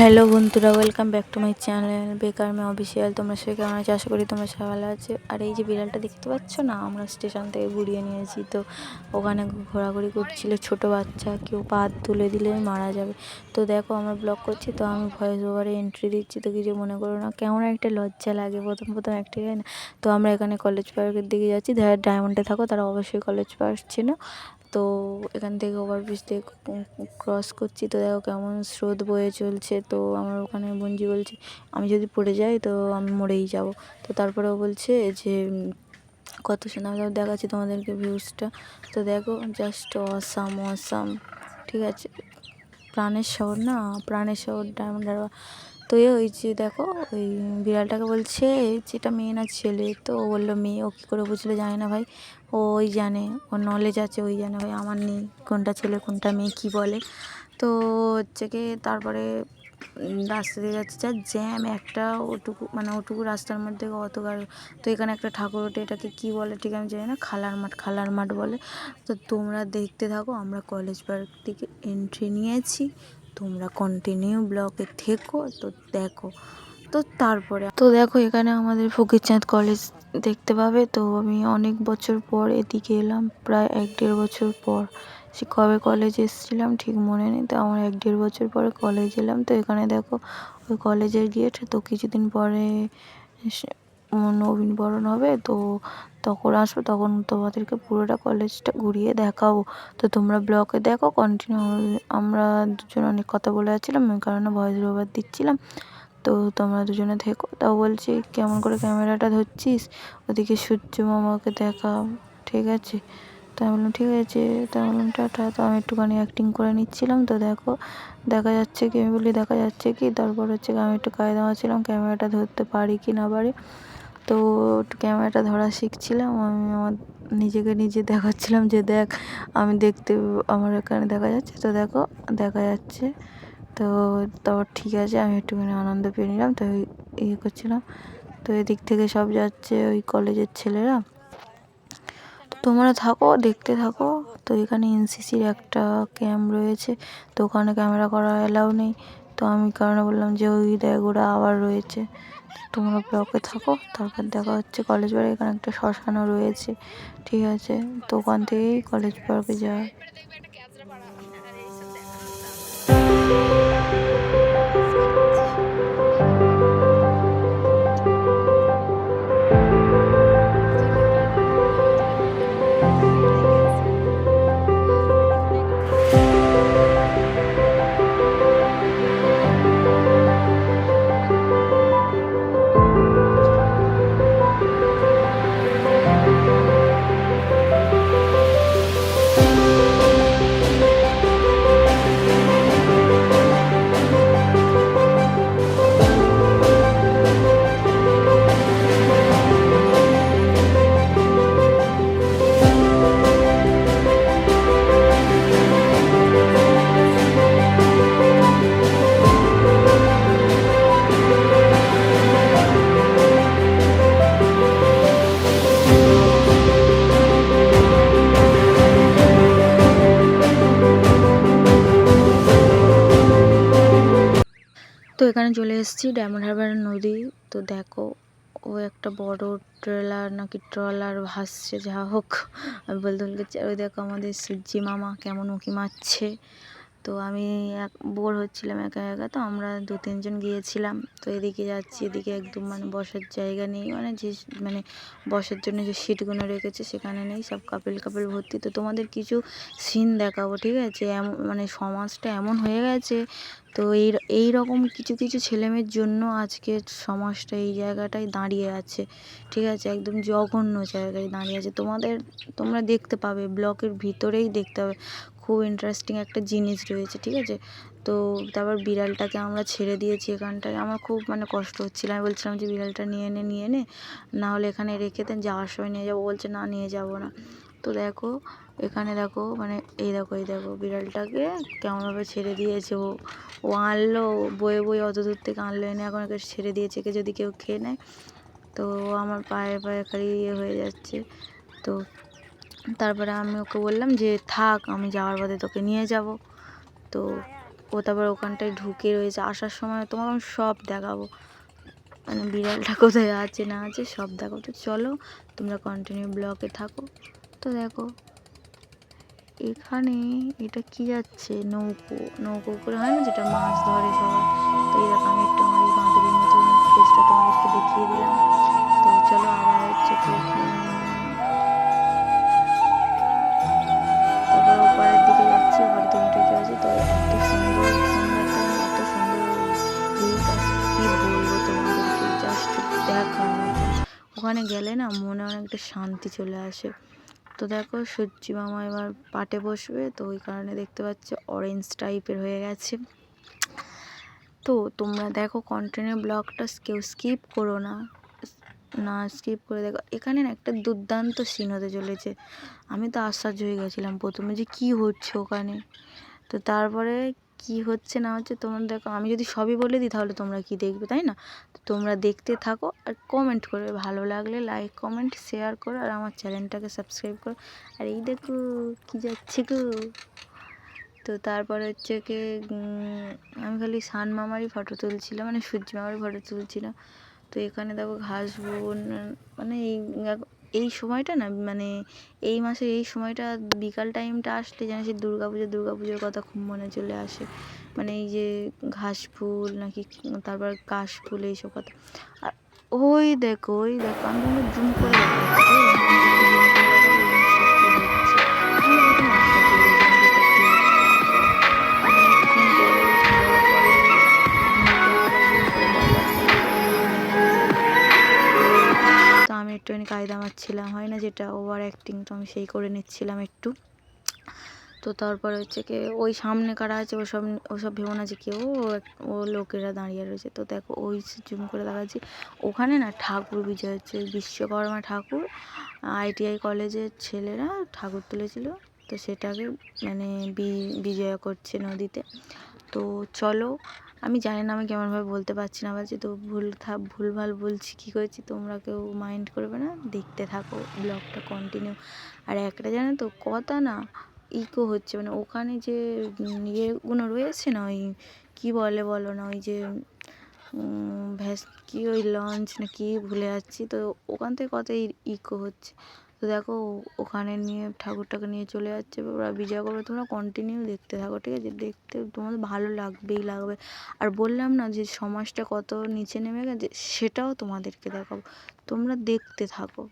Hello বন্ধুরা welcome back to my channel বেকার মে অফিসিয়াল, তোমরা সবাই কেমন আছো? আশা করি তোমরা সবাই ভালো আছে। আর এই যে বিড়ালটা দেখতে পাচ্ছ না, আমরা স্টেশন থেকে ঘুরিয়ে নিয়েছি তো ওখানে ঘোরাঘুরি করছিল, ছোট বাচ্চা, কেউ পা তুলে দিলে মারা যাবে। তো দেখো, আমরা ব্লগ করছি, তো আমি ভয়েস ওভারে এন্ট্রি দিচ্ছি। তো কিছু মনে করো না, কেমন একটা লজ্জা লাগে, প্রথম প্রথম একটা একটাই না? তো আমরা এখানে কলেজ পার্কের দিকে যাচ্ছি। যারা ডায়মন্ডে থাকো, তারা অবশ্যই কলেজ পার্ক চেনো। তো এখান থেকে ওভারব্রিজ দিয়ে ক্রস করছি। তো দেখো কেমন স্রোত বয়ে চলছে। তো আমার ওখানে বঞ্জি বলছে, আমি যদি পড়ে যাই তো আমি মরেই যাব। তো তারপরেও বলছে যে, কত সুন্দর আমি দেখাচ্ছি তোমাদেরকে ভিউজটা তো দেখো জাস্ট অসাম অসাম ঠিক আছে, প্রাণের শহর না? প্রাণের শহর ডায়মন্ড হারবার তো ওই যে দেখো, ওই বিড়ালটাকে বলছে যেটা মেয়ে না ছেলে? তো বলল, মেয়ে। ও কী করে বুঝলো জানি না ভাই। ওই জানে ওর নলেজ আছে, ওই জানে ভাই আমার নেই, কোনটা ছেলে, কোনটা মেয়ে, কী বলে। তো হচ্ছে কি, তারপরে রাস্তা দিয়ে যাচ্ছে, যা জ্যাম একটা ওটুকু মানে ওটুকু রাস্তার মধ্যে অত গাড়ি তো এখানে একটা ঠাকুর ওঠে, এটাকে কী বলে ঠিক আমি জানি না, খালার মাঠ খালার মাঠ বলে। তো তোমরা দেখতে থাকো, আমরা কলেজ পার্ক থেকে এন্ট্রি নিয়েছি, তোমরা কন্টিনিউ ব্লকে থেকো, তো দেখো। তো তারপরে, তো দেখো এখানে আমাদের ফকিরচাঁদ কলেজ দেখতে পাবে। তো আমি অনেক বছর পর এদিকে এলাম, প্রায় এক দেড় বছর পর। সে কবে কলেজ এসেছিলাম ঠিক মনে নেই, তো আমার এক দেড় বছর পরে কলেজ এলাম। তো এখানে দেখো, ওই কলেজের গেট তো কিছুদিন পরে নবীনবরণ হবে। তো তখন আসব তখন তোমাদেরকে পুরোটা কলেজটা ঘুরিয়ে দেখাবো। তো তোমরা ব্লগে দেখো কন্টিনিউ আমরা দুজন অনেক কথা বলে যাচ্ছিলাম ওই কারণে ভয়েস ওভার দিচ্ছিলাম। তো তোমরা দুজনে থেকো। তাও বলছি, কেমন করে ক্যামেরাটা ধরছিস? ওদিকে সূর্য মামাকে দেখা ঠিক আছে? তো আমি বললাম, ঠিক আছে। তো আমি বললাম, টাটা। তো আমি একটুখানি অ্যাক্টিং করে নিচ্ছিলাম, তো দেখো, দেখা যাচ্ছে কি? আমি বলি, দেখা যাচ্ছে কি? তারপর হচ্ছে আমি একটু কায়দা ছিলাম, ক্যামেরাটা ধরতে পারি কি না পারি। তো ক্যামেরাটা ধরা শিখছিলাম, আমি আমার নিজেকে নিজে দেখাচ্ছিলাম যে, দেখ, আমি দেখতে, আমার এখানে দেখা যাচ্ছে। তো দেখো, দেখা যাচ্ছে। তো তারপর ঠিক আছে, আমি একটুখানি আনন্দ পেয়ে নিলাম, তো ইয়ে করছিলাম। তো এদিক থেকে সব যাচ্ছে ওই কলেজের ছেলেরা। তো তোমরা থাকো, দেখতে থাকো। তো এখানে এনসিসির একটা ক্যাম্প রয়েছে, তো ওখানে ক্যামেরা করা অ্যালাউ নেই। তো আমি কারণে বললাম যে ওই দেখ আবার রয়েছে। তোমরা ব্লকে থাকো, তারপর দেখা হচ্ছে কলেজ পার্কে এখানে একটা শ্মশানও রয়েছে। ঠিক আছে, তো ওখান থেকেই কলেজ পার্কে যাওয়া। এখানে চলে এসেছি ডায়মন্ড হারবার নদী। তো দেখো, ও একটা বড় ট্রেলার নাকি ট্রলার ভাসছে যা হোক। আমি বলতে বলতে ওই দেখো আমাদের সূর্যি মামা কেমন উঁকি মারছে। তো আমি এক, বোর হচ্ছিলাম একা একা, তো আমরা দু, তিনজন গিয়েছিলাম। তো এদিকে যাচ্ছি, এদিকে একদম মানে বসার জায়গা নেই। মানে যে মানে বসার জন্য যে সিটগুলো রেখেছে সেখানে নেই, সব কাপেল কাপেল ভর্তি। তো তোমাদের কিছু সিন দেখাবো, ঠিক আছে? এমন মানে সমাজটা এমন হয়ে গেছে, তো এই এই রকম কিছু কিছু ছেলেমেয়ের জন্য আজকে সমাজটা এই জায়গাটায় দাঁড়িয়ে আছে, ঠিক আছে? একদম জঘন্য জায়গায় দাঁড়িয়ে আছে। তোমাদের, তোমরা দেখতে পাবে, ব্লকের ভিতরেই দেখতে পাবে। খুব ইন্টারেস্টিং একটা জিনিস রয়েছে, ঠিক আছে? তো তারপর বিড়ালটাকে আমরা ছেড়ে দিয়েছি এখানটায়। আমার খুব মানে কষ্ট হচ্ছিল। আমি বলছিলাম যে, বিড়ালটা নিয়ে নে নিয়ে নে। না হলে এখানে রেখে দেন, যাওয়ার সময় নিয়ে যাব। বলছে, না, নিয়ে যাব না। তো দেখো, এখানে দেখো মানে এই দেখো এই দেখো, বিড়ালটাকে কেমনভাবে ছেড়ে দিয়েছে ও। ও আনলো বয়ে বয়ে অত দূর থেকে আনলো, এনে এখন একে ছেড়ে দিয়েছে, একে যদি কেউ খেয়ে নেয়। তো আমার পায়ে পায়ে খালি ইয়ে হয়ে যাচ্ছে। তো তারপরে আমি ওকে বললাম যে, থাক, আমি যাওয়ার পথে তোকে নিয়ে যাব। তো ও তারপর ওখানটায় ঢুকে রয়েছে। আসার সময় তোমাকে আমি সব দেখাবো। মানে বিড়ালটা কোথায় আছে, না আছে, সব দেখো তো চলো, তোমরা কন্টিনিউ ব্লকে থাকো। তো দেখো, এখানে এটা কি যাচ্ছে? নৌকো। নৌকো করে হয় না যেটা মাছ ধরে সবাই? তো এই আমি একটু আমার এই বাঁদরের মতো ফেসটা তোমাদেরকে দেখিয়ে দিলাম। তো চলো, আবার হচ্ছে ওখানে গেলে না মনে অনেকটা শান্তি চলে আসে। তো দেখো সূর্যি মামা এবার পাটে বসবে, তো ওই কারণে দেখতে পাচ্ছি অরেঞ্জ টাইপের হয়ে গেছে। তো তোমরা দেখো কন্টিনিউ ব্লগটা কেউ স্কিপ করো না। না স্কিপ করে দেখো, এখানে না একটা দুর্দান্ত সিন হতে চলেছে। আমি তো আশ্চর্য হয়ে গেছিলাম প্রথমে যে কি হচ্ছে ওখানে। তো তারপরে কি হচ্ছে না হচ্ছে তোমরা দেখো, আমি যদি সবই বলে দিই তাহলে তোমরা কি দেখবে, তাই না? তো তোমরা দেখতে থাকো আর কমেন্ট করবে, ভালো লাগলে লাইক কমেন্ট শেয়ার করো আর আমার চ্যানেলটাকে সাবস্ক্রাইব করো। আর এই দেখো কি যাচ্ছে গো। তো তারপরে হচ্ছে কি আমি খালি সান মামারই ফটো তুলছিলাম মানে সূর্য মামারই ফটো তুলছিলাম। তো এখানে দেখো ঘাস বন মানে এই এই সময়টা না মানে এই মাসে এই সময়টা বিকাল টাইমটা আসলে যেন সেই দুর্গা পুজো, দুর্গা পুজোর কথা খুব মনে চলে আসে। মানে এই যে ঘাস ফুল নাকি তারপর কাশ ফুল এইসব কথা। আর ওই দেখো ওই দেখো, আমি জুম করে কায়দা মারছিলাম হয় না যেটা ওভার অ্যাক্টিং তো আমি সেই করে নিচ্ছিলাম একটু। তো তারপরে হচ্ছে কি ওই সামনে কারা আছে, ওসব ওসব ভেবো না যে কেউ ও লোকেরা দাঁড়িয়ে রয়েছে। তো দেখো ওই জুম করে দেখাচ্ছি ওখানে না ঠাকুর বিজয় হচ্ছে, বিশ্বকর্মা ঠাকুর, আইটিআই কলেজের ছেলেরা ঠাকুর তুলেছিল। তো সেটাকে মানে বিজয়া করছে নদীতে। তো চলো আমি জানি না, আমি কেমনভাবে বলতে পারছি না বলছি তো ভুল ভুলভাল বলছি, কী করেছি তোমরা কেউ মাইন্ড করবে না? দেখতে থাকো, ব্লগটা কন্টিনিউ আর একটা জানো তো, কথা না ইকো হচ্ছে মানে ওখানে যে ইয়েগুলো রয়েছে না, ওই কী বলে বলো না, ওই যে ভ্যাস, কী ওই লঞ্চ না কি ভুলে যাচ্ছি, তো ওখান থেকে কত ইকো হচ্ছে। তো দেখো, ওখানে নিয়ে ঠাকুরটাকে নিয়ে চলে যাচ্ছে। ওরা বিজয়া করবে, তোমরা কন্টিনিউ দেখতে থাকো, ঠিক আছে? দেখতে তোমাদের ভালো লাগবেই লাগবে। আর বললাম না যে সমাজটা কত নিচে নেমে গেছে, সেটাও তোমাদেরকে দেখাবো। তোমরা দেখতে থাকো।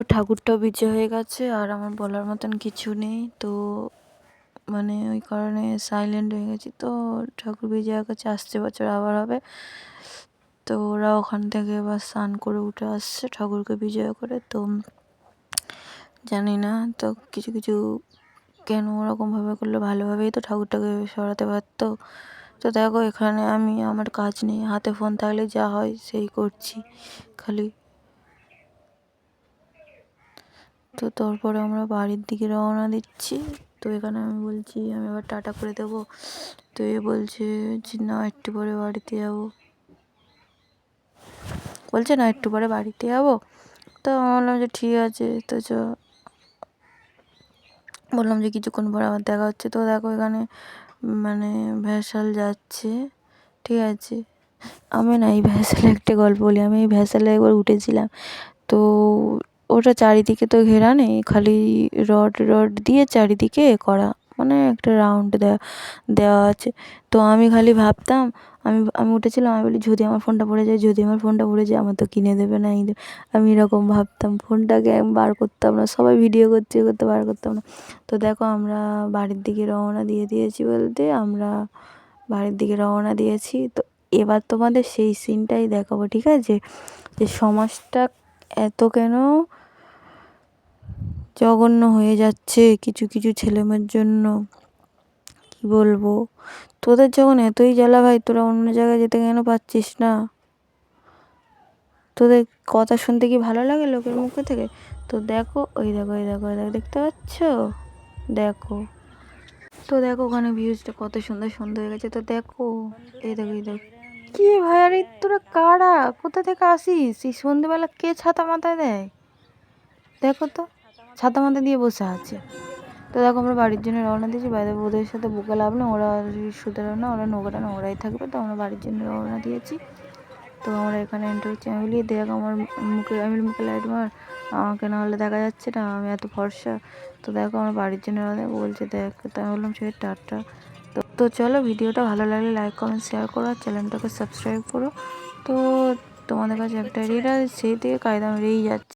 ঠাকুরটাও বিজয় হয়ে গেছে আর আমার বলার মতন কিছু নেই। তো মানে ওই কারণে সাইলেন্ট হয়ে গেছি। তো ঠাকুর বিজয়ের কাছে আসছে, বছর আবার হবে। তো ওরা ওখান থেকে এবার স্নান করে উঠে আসছে ঠাকুরকে বিজয় করে। তো জানি না, তো কিছু কিছু কেন ওরকমভাবে করলে ভালোভাবেই তো ঠাকুরটাকে সরাতে পারতো। তো দেখো এখানে আমি, আমার কাজ নেই। হাতে ফোন থাকলে যা হয় সেই করছি। খালি তো তারপরে আমরা বাড়ির দিকে রওনা দিচ্ছি। তো এখানে আমি বলছি, আমি আবার টাটা করে দেবো। তো এ বলছে যে, না, একটু পরে বাড়িতে যাব। বলছে, না, একটু পরে বাড়িতে যাব। তো আমি বললাম যে, ঠিক আছে। তো চ, বললাম যে, কিছুক্ষণ পরে আবার দেখা হচ্ছে। তো দেখো এখানে মানে ভ্যাসাল যাচ্ছে। ঠিক আছে। আমি না এই ভ্যাসালে একটা গল্প বলি। আমি এই ভ্যাসালে একবার উঠেছিলাম। তো ওটা চারিদিকে তো ঘেরা নেই, খালি রড রড দিয়ে চারিদিকে এ করা মানে একটা রাউন্ড দেওয়া দেওয়া আছে। তো আমি খালি ভাবতাম, আমি আমি উঠেছিলাম, আমি বলি, যদি আমার ফোনটা পড়ে যায়, যদি আমার ফোনটা পড়ে যায়, আমার তো কিনে দেবে না এই আমি এরকম ভাবতাম ফোনটাকে আমি বার করতাম না, সবাই ভিডিও করতে করতে, বার করতাম না। তো দেখো, আমরা বাড়ির দিকে রওনা দিয়ে দিয়েছি বলতে, আমরা বাড়ির দিকে রওনা দিয়েছি। তো এবার তোমাদের সেই সিনটাই দেখাবো, ঠিক আছে? যে সমাজটা এত কেন জঘন্য হয়ে যাচ্ছে কিছু কিছু ছেলেমেয়ের জন্য। কি বলব? তোদের যখন এতই জ্বালা ভাই, তোরা অন্য জায়গায় যেতে কেন পারছিস না? তোদের কথা শুনতে কি ভালো লাগে লোকের মুখে থেকে? তো দেখো, ওই দেখো ওই দেখো ওই দেখো, দেখতে পাচ্ছ? দেখো। তো দেখো ওখানে ভিউজটা কত সুন্দর সুন্দর হয়ে গেছে, তো দেখো। এই দেখো এই দেখো। কি ভাই, আরে তোরা কারা? কোথা থেকে আসিস? এই সন্ধেবেলা কে ছাতা মাথায় দেয়? দেখো তো। ছাতা মাথা দিয়ে বসে আছে। তো দেখো আমরা বাড়ির জন্য রওনা দিয়েছি। বাইরে ওদের সাথে বুকে লাভ না ওরা সুতরাং না, ওরা নোংরা নোংরাই থাকবে। তো আমরা বাড়ির জন্য রওনা দিয়েছি। তো আমরা এখানে এন্টার বলি, দেখ আমার মুখে, আমি মুখে লাইট মার। আমাকে না হলে দেখা যাচ্ছে না, আমি এত ফর্সা তো দেখো আমার বাড়ির জন্য রওনা। বলছে, দেখ, তো বললাম, সে টাটা। তো তো চলো, ভিডিওটা ভালো লাগলে লাইক কমেন্ট শেয়ার করো। আর চ্যানেলটাকে সাবস্ক্রাইব করো। তো তোমাদের কাছে একটা আছে, সেই থেকে কায়দা মেরেই যাচ্ছে।